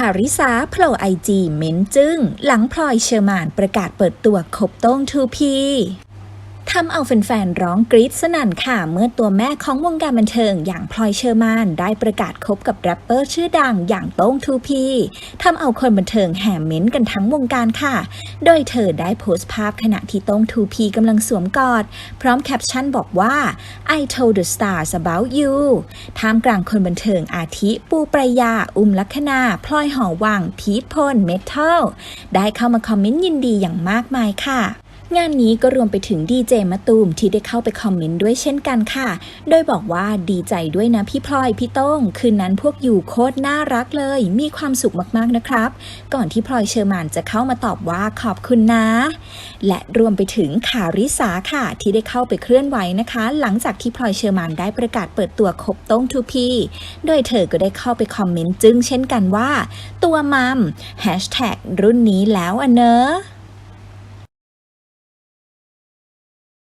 คาริสาโผล่ไอจีเม้นจึ้ง หลังพลอยเชอร์มานประกาศเปิดตัวคบโต้งทูพี ทำเอาแฟนๆร้องกรี๊ดสนั่นค่ะ เมื่อตัวแม่ของวงการบันเทิงอย่างพลอยเชอร์มานได้ประกาศคบกับแรปเปอร์ชื่อดังอย่างโต้ง 2P ทำเอาคนบันเทิงแห่เม้นกันทั้งวงการค่ะ โดยเธอได้โพสต์ภาพขณะที่โต้ง 2P กำลังสวมกอด พร้อมแคปชั่นบอกว่า I told the stars about you ท่ามกลางคนบันเทิงอาทิปูปรยา อุ้มลักษณาพลอยหอวัง พีทพลเมทัลได้เข้ามาคอมเมนต์ยินดีอย่างมากมายค่ะ งานนี้ก็รวมไปถึงดีเจมะตูมที่ได้เข้าไปคอมเมนต์ด้วยเช่นกันค่ะ โดยบอกว่าดีใจด้วยนะพี่พลอยพี่โต้ง คืนนั้นพวกอยู่โคตรน่ารักเลย มีความสุขมากๆนะครับ ก่อนที่พลอยเชอร์มานจะเข้ามาตอบว่าขอบคุณนะ และรวมไปถึงคาริสาค่ะที่ได้เข้าไปเคลื่อนไหวนะคะ หลังจากที่พลอยเชอร์มานได้ประกาศเปิดตัวคบโต้งทูพีโดยเธอก็ได้เข้าไปคอมเมนต์จึ้งเช่นกันว่า ตัวมัมแฮชแท็กรุ่นนี้แล้วอะเนอะ